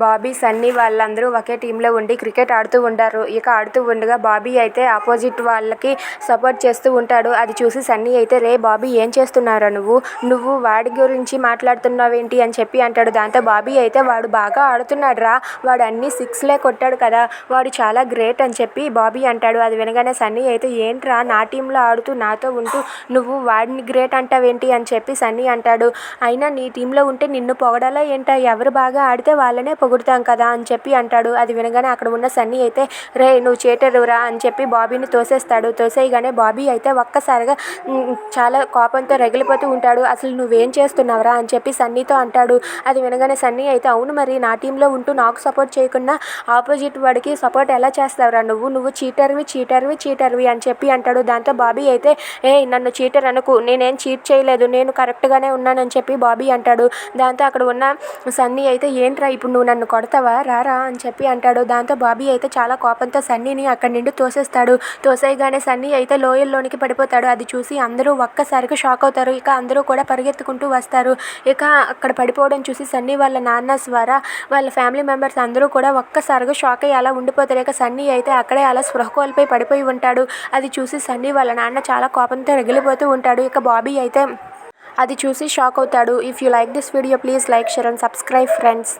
బాబీ సన్నీ వాళ్ళందరూ ఒకే టీంలో ఉండి క్రికెట్ ఆడుతూ ఉంటారు. ఇక ఆడుతూ ఉండగా బాబీ అయితే ఆపోజిట్ వాళ్ళకి సపోర్ట్ చేస్తూ ఉంటాడు. అది చూసి సన్నీ అయితే రే బాబీ ఏం చేస్తున్నారా నువ్వు? నువ్వు వాడి గురించి మాట్లాడుతున్నావేంటి? అని చెప్పి అంటాడు. దాంతో బాబీ అయితే వాడు బాగా ఆడుతున్నాడు రా వాడు అన్ని సిక్స్లే కొట్టాడు కదా. వాడు చాలా గ్రేట్ అని చెప్పి బాబీ అంటాడు. అది వినగానే సన్నీ అయితే ఏంట్రా నా టీంలో ఆడుతూ నాతో ఉంటూ నువ్వు వాడిని గ్రేట్ అంటావేంటి? అని చెప్పి సన్నీ అంటాడు. అయినా నీ టీంలో ఉంటే నిన్ను పొగడాలా ఏంటా? ఎవరు బాగా ఆడితే వాళ్ళనే పొగుడుతాం కదా అని చెప్పి అంటాడు. అది వినగానే అక్కడ ఉన్న సన్నీ అయితే రే నువ్వు చేటరురా అని చెప్పి బాబీని తోసేస్తాడు. తోసేయగానే బాబీ అయితే ఒక్కసారిగా చాలా కోపంతో రగిలిపోతూ ఉంటాడు. అసలు నువ్వేం చేస్తున్నావురా అని చెప్పి సన్నీతో అంటాడు. అది వినగానే సన్నీ అయితే అవును మరి నా టీంలో ఉంటూ నాకు సపోర్ట్ చేయకుండా ఆపోజిట్ వాడికి సపోర్ట్ ఎలా చేస్తావురా నువ్వు? నువ్వు చీటర్వి చీటర్వి చీటర్వి అని చెప్పి అంటాడు. దాంతో బాబీ అయితే ఏ నన్ను చీటర్ అనుకు. నేనేం చీట్ చేయలేదు. నేను కరెక్ట్గానే ఉన్నానని చెప్పి బాబీ అంటాడు. దాంతో అక్కడ ఉన్న సన్నీ అయితే ఏంట్రా ఇప్పుడు నువ్వు నన్ను కొడతావా? రారా అని చెప్పి అంటాడు. దాంతో బాబీ అయితే చాలా కోపంతో సన్నీని అక్కడి నుండి తోసేస్తాడు. తోసేయగానే సన్నీ అయితే లోయల్లోనికి పడిపోతాడు. అది చూసి అందరూ ఒక్కసారిగా షాక్ అవుతారు. ఇక అందరూ కూడా పరిగెత్తుకుంటూ వస్తారు. ఇక అక్కడ పడిపోవడం చూసి సన్నీ వాళ్ళ నాన్న ద్వారా వాళ్ళ ఫ్యామిలీ మెంబర్స్ అందరూ కూడా ఒక్కసారిగా షాక్ అయ్యి అలా ఉండిపోతారు. ఇక సన్నీ అయితే అక్కడే అలా స్పృహ కోల్పోయి పడిపోయి ఉంటాడు. అది చూసి సన్నీ వాళ్ళ నాన్న చాలా కోపంతో రగిలిపోతూ ఉంటాడు. ఇక బాబీ అయితే అది చూసి షాక్ అవుతాడు. If you like this video please like share and subscribe friends